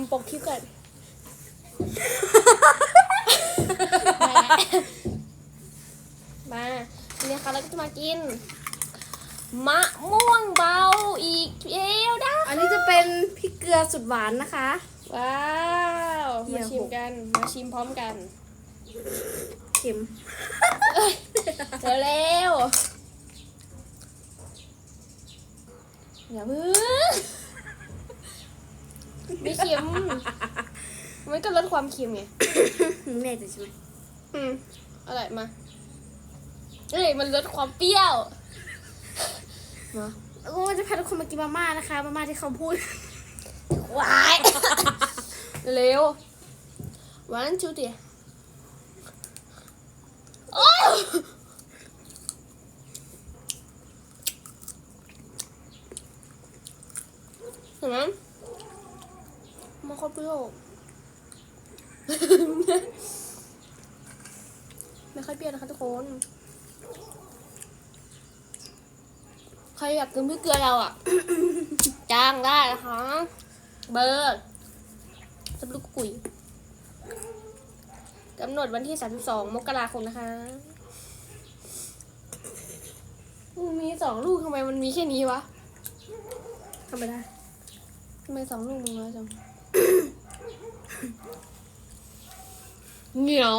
ำปกคลิปก่อนมาทีนี้ค่ะเราก็จะมากิน มะม่วงเบาอีกเอวได้อันนี้จะเป็นพริกเกลือสุดหวานนะคะ ว้าวเหี้มายชิมกันมาชิมพร้อมกันเค็มเร็วเร็วอย่าเพิ่ง ไม่เค็ม มันก็ลดความเค็มไงมึงแน่ใจใช่ไหมอืมอร่อยมาเอ้ยมันลดความเปรี้ยวมาแล้วก็จะพาทุกคนมากินมาม่านะคะมาม่าที่เขาพูดวายเร็ววันชูเดียโอ้ยเห็นไหม มันครเปรี้ยวไม่ค่อยเปรี้ยวนะคะทุกคน ใครอยากกินพริกเกลือเราอะ จ้างได้นะคะ เบอร์สับลูกกุยกำหนดวันที่ 32 มกราคมนะคะมมีสองลูกทำไมมันมีแค่นี้วะทำไมได้ทำไมสองลูกมึงน้อยจัง เหนียว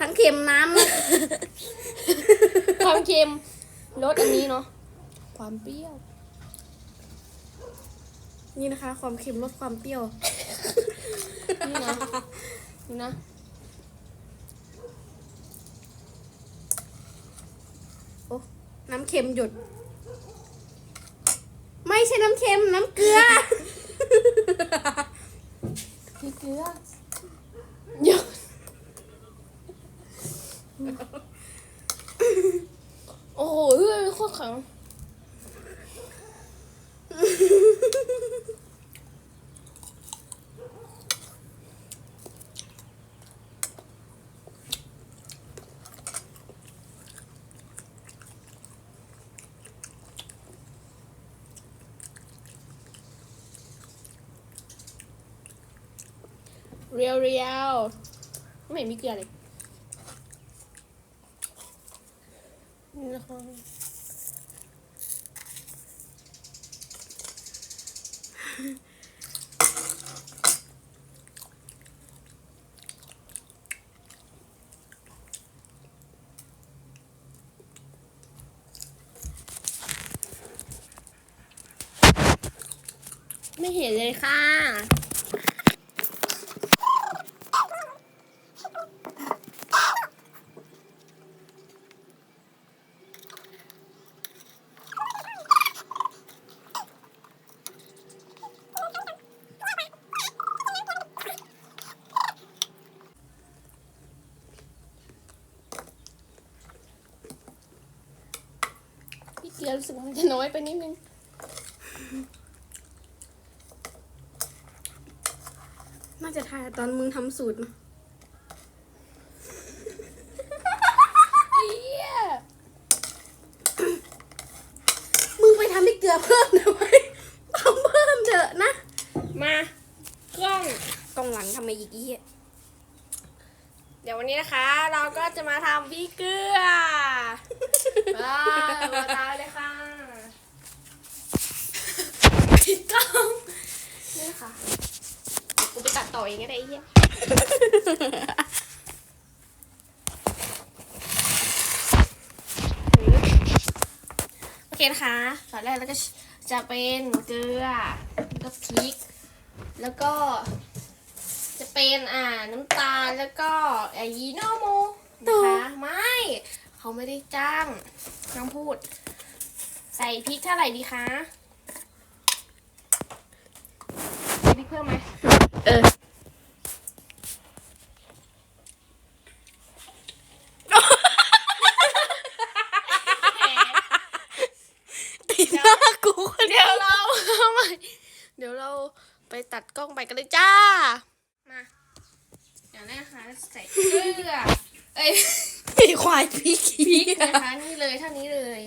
ทั้ง เผ็ดทั้งเค็มน้ำความเค็มลดอันนี้เนาะความเปรี้ยว นี่นะคะ ความเค็มลดความเปรี้ยว นี่นะนี่นะโอ้น้ำเค็มหยด ไม่ใช่น้ำเค็มน้ำเกลือพริกเกลือเยอะ โอ้โหเฮ้ยโคตรแข็งเรียวเรียวไม่มีเกลือเลย นะคะไม่เห็นเลยค่ะ พี่เกลือรู้สึกว่ามันจะน้อยไปนิดนึงน่าจะทายตอนมึงทำสูตรนะเอี้ยมึงไปทำให้เกลือเพิ่มนะไว้ยทำเพิ่มเถอะนะ มากล้องกองหลังทำไมอีกอี้ยเดี๋ยววันนี้นะคะ เราก็จะมาทำพี่เกลือมามาตามเลยค่ะผิดกล้อง นี่ะคะกูไปตัดต่อเองก็ได้เหี้ยโอเคนะคะตอนแรกเราก็จะเป็นเกลือแล้วก็พริก แล้วก็ จะเป็นอ่าน้ำตาลแล้วก็ไอยีโนโมนะคะไม่เขาไม่ได้จ้างน้องพูด ใส่พริกเท่าไหร่ดีคะใส่ พริกเพิ่มไหมเออตีหน้ากูคนเดี๋ยวเราเอาใหม่เดี๋ยวเราไปตัดกล้องไปกันเลยจ้า มา เดี๋ยวนะคะใส่เกลือเอ้ยตีควายพี่ขี้พริกนะคะนี่เลยเท่านี้เลย